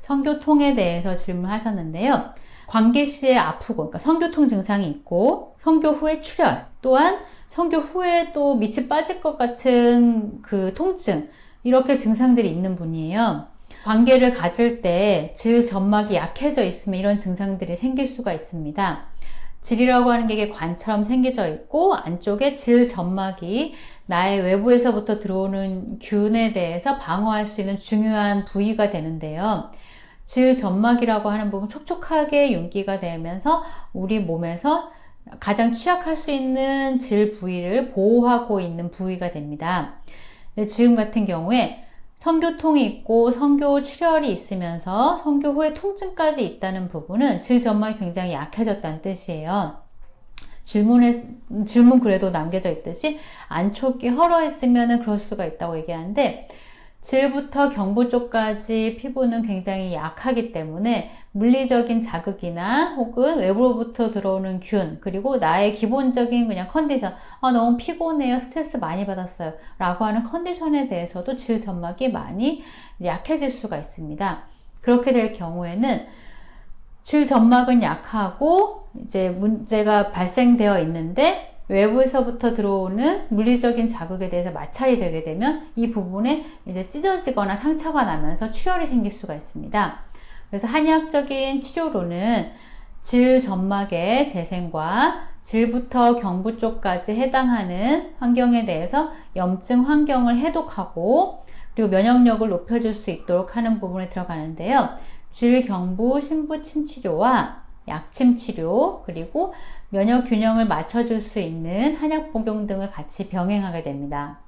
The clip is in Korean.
성교통에 대해서 질문하셨는데요. 관계 시에 아프고, 그러니까 성교통 증상이 있고, 성교 후에 출혈, 또한 성교 후에 또 밑이 빠질 것 같은 그 통증, 이렇게 증상들이 있는 분이에요. 관계를 가질 때 질 점막이 약해져 있으면 이런 증상들이 생길 수가 있습니다. 질이라고 하는 게 관처럼 생겨져 있고 안쪽에 질 점막이 나의 외부에서부터 들어오는 균에 대해서 방어할 수 있는 중요한 부위가 되는데요. 질 점막이라고 하는 부분 촉촉하게 윤기가 되면서 우리 몸에서 가장 취약할 수 있는 질 부위를 보호하고 있는 부위가 됩니다. 지금 같은 경우에 성교통이 있고 성교 출혈이 있으면서 성교 후에 통증까지 있다는 부분은 질 점막이 굉장히 약해졌다는 뜻이에요. 질문에 질문 그래도 남겨져 있듯이 안쪽이 헐어 있으면은 그럴 수가 있다고 얘기하는데 질부터 경부 쪽까지 피부는 굉장히 약하기 때문에 물리적인 자극이나 혹은 외부로부터 들어오는 균, 그리고 나의 기본적인 그냥 컨디션, 아, 너무 피곤해요, 스트레스 많이 받았어요, 라고 하는 컨디션에 대해서도 질 점막이 많이 약해질 수가 있습니다. 그렇게 될 경우에는 질 점막은 약하고 이제 문제가 발생되어 있는데 외부에서부터 들어오는 물리적인 자극에 대해서 마찰이 되게 되면 이 부분에 이제 찢어지거나 상처가 나면서 출혈이 생길 수가 있습니다. 그래서 한의학적인 치료로는 질 점막의 재생과 질부터 경부 쪽까지 해당하는 환경에 대해서 염증 환경을 해독하고 그리고 면역력을 높여줄 수 있도록 하는 부분에 들어가는데요. 질 경부 신부 침치료와 약침 치료 그리고 면역 균형을 맞춰줄 수 있는 한약 복용 등을 같이 병행하게 됩니다.